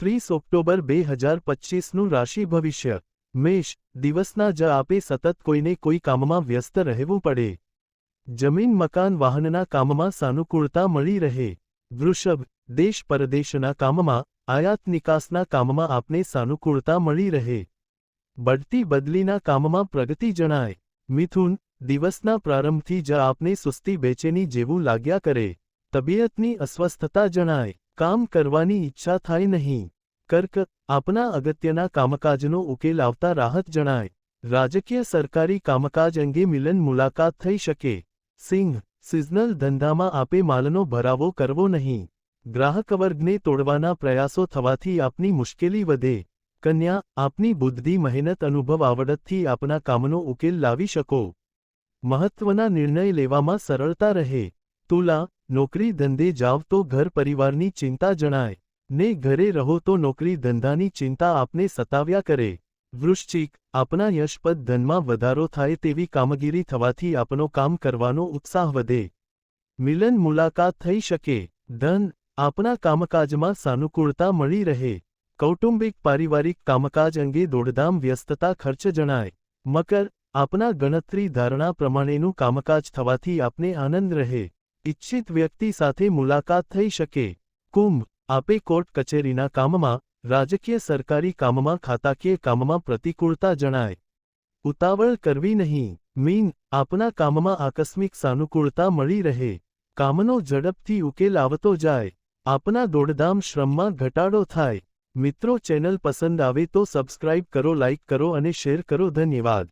ત્રીસ ઓક્ટોબર બે હજાર પચીસનું રાશિ ભવિષ્ય. મેષ, દિવસના જ આપે સતત કોઈને કોઈ કામમાં વ્યસ્ત રહેવું પડે. જમીન, મકાન, વાહનના કામમાં સાનુકૂળતા મળી રહે. વૃષભ, દેશ પરદેશના કામમાં, આયાત નિકાસના કામમાં આપને સાનુકૂળતા મળી રહે. બઢતી બદલીના કામમાં પ્રગતિ જણાય. મિથુન, દિવસના પ્રારંભથી જ આપને સુસ્તી બેચેની જેવું લાગ્યા કરે. તબિયતની અસ્વસ્થતા જણાય. કામ કરવાની ઈચ્છા થાય નહીં. કર્ક, આપના અગત્યના કામકાજનો ઉકેલ આવતા રાહત જણાય. રાજકીય સરકારી કામકાજ અંગે મિલન મુલાકાત થઈ શકે. સિંહ, સિઝનલ ધંધામાં આપે માલનો ભરાવો કરવો નહીં. ગ્રાહક વર્ગને તોડવાના પ્રયાસો થવાથી આપની મુશ્કેલી વધે. કન્યા, આપની બુદ્ધિ, મહેનત, અનુભવ આવડતથી આપના કામનો ઉકેલ લાવી શકો. મહત્વના નિર્ણય લેવામાં સરળતા રહે. તુલા નોકરી ધંધે જાવ તો ઘર પરિવારની ચિંતા જણાય. ને ઘરે રહો તો નોકરી ધંધાની ચિંતા આપને સતાવ્યા કરે. વૃશ્ચિક, આપના યશપદ ધનમાં વધારો થાય તેવી કામગીરી થવાથી આપનો કામ કરવાનો ઉત્સાહ વધે. મિલન મુલાકાત થઈ શકે. ધન, આપના કામકાજમાં સાનુકૂળતા મળી રહે. કૌટુંબિક પારિવારિક કામકાજ અંગે દોડધામ વ્યસ્તતા ખર્ચ જણાય. મકર, આપના ગણતરી ધારણા પ્રમાણેનું કામકાજ થવાથી આપને આનંદ રહે. ઇચ્છિત વ્યક્તિ સાથે મુલાકાત થઈ શકે. કુંભ, આપે કોર્ટ કચેરીના કામમાં, રાજકીય સરકારી કામમાં ખાતાકીય કામમાં પ્રતિકૂળતા જણાય. ઉતાવળ કરવી નહીં. મીન, આપના કામમાં આકસ્મિક સાનુકૂળતા મળી રહે. કામનો ઝડપથી ઉકેલ આવતો જાય. આપના દોડધામ શ્રમમાં ઘટાડો થાય. મિત્રો ચેનલ પસંદ આવે તો સબસ્ક્રાઇબ કરો, લાઇક કરો અને શેર કરો. ધન્યવાદ.